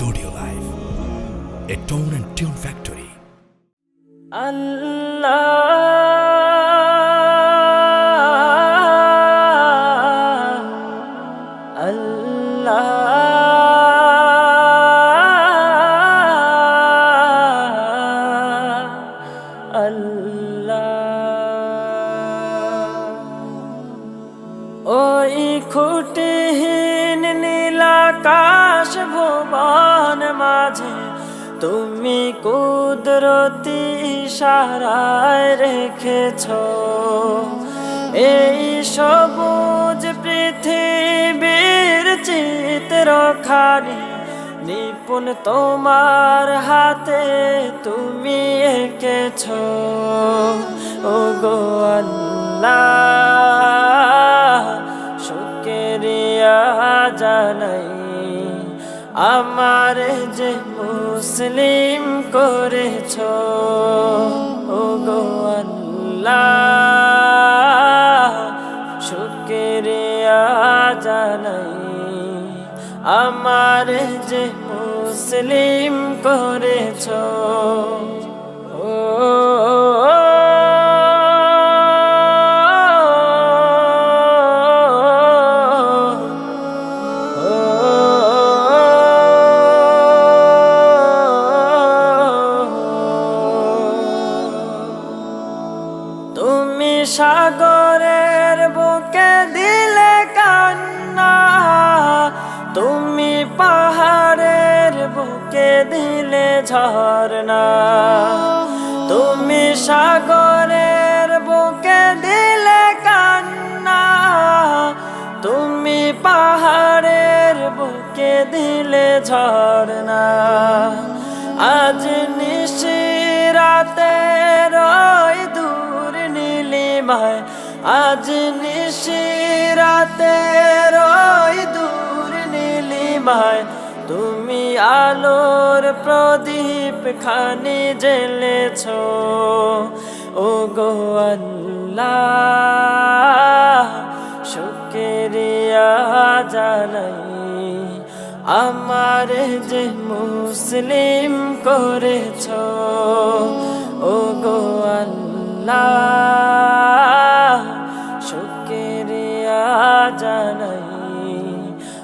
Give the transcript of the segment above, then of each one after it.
Studio Live, a tone and tune factory. আল্লাহ ওই খুঁটিহীন নীলাকাশ ভুবন মাঝে, তুমি কুদরতি ইশারায় রেখেছ। এই সবুজ পৃথিবীর চিত্রখানি নিপুণ তোমার হাতে তুমি এঁকেছ। ও গো আল্লাহ। আমার যে মুসলিম করেছ ও গো আল্লাহ শুক্রিয়া আমার যে মুসলিম করেছ সাগরের বুকে দিলে কান্না। তুমি পাহাড়ের বুকে দিলে ঝর্ণা। তুমি সাগরের বুকে দিলে কান্না। তুমি পাহাড়ের বুকে দিলে ঝর্ণা। নীলিমায় আজ নিশিরাতে রয় দূর নীলিমায়। তুমি আলোর প্রদীপ খানি জেলেছ ও গো আল্লাহ, শুক্রিয়া জানাই। আমার যে মুসলিম করেছ ও গো আল্লাহ।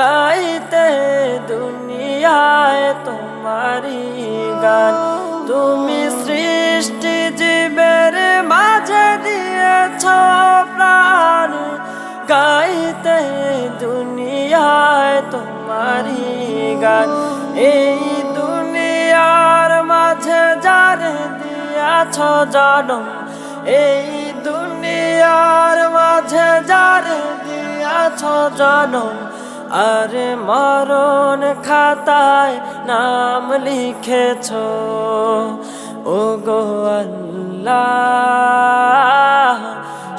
গাইতে দুনিয়ায় তোমারি গান। তুমি সৃষ্টি জীবের মাঝে দিয়েছ প্রাণ। গাইতে দুনিয়ায় তোমারি গান। এই দুনিয়ার মাঝে যারে দিয়াছ জনম, এই দুনিয়ার মাঝে যারে দিয়াছ জনম আর মরণ খাতায় নাম লিখেছ ও গো আল্লাহ,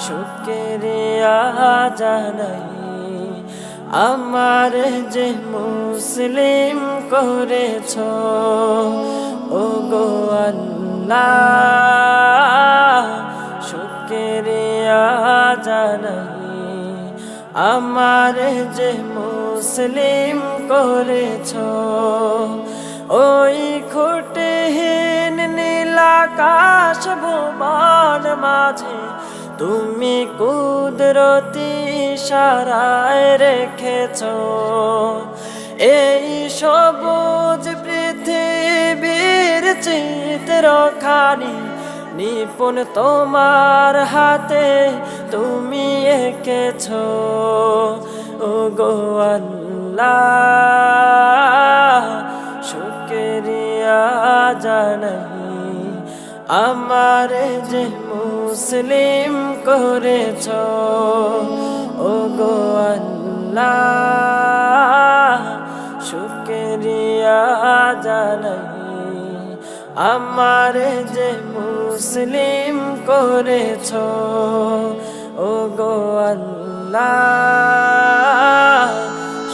শুক্রিয়া জানাই। আমার যে মুসলিম করেছ ও গো আল্লাহ, শুক্রিয়া জানাই। আমার যে মুসলিম করেছ। ওই খুঁটিহীন নীলাকাশ ভুবন মাঝে তুমি কুদরতি সারায় রেখেছ। এই সবুজ পৃথিবীর চিত্রখানি নিপুণ তোমার হাতে তুমি এঁকেছ। গো আল্লাহ, শুক্রিয়া জানাই। আমার যে মুসলিম করেছ ও গো আল্লাহ, শুক্রিয়া জানাই। আমারে যে মুসলিম করেছ ও গো আল্লাহ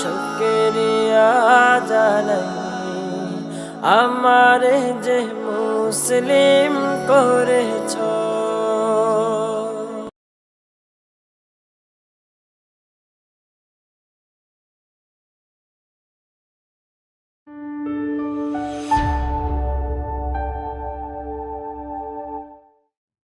শুকরিয়া জানাই। আমারে যে মুসলিম করেছ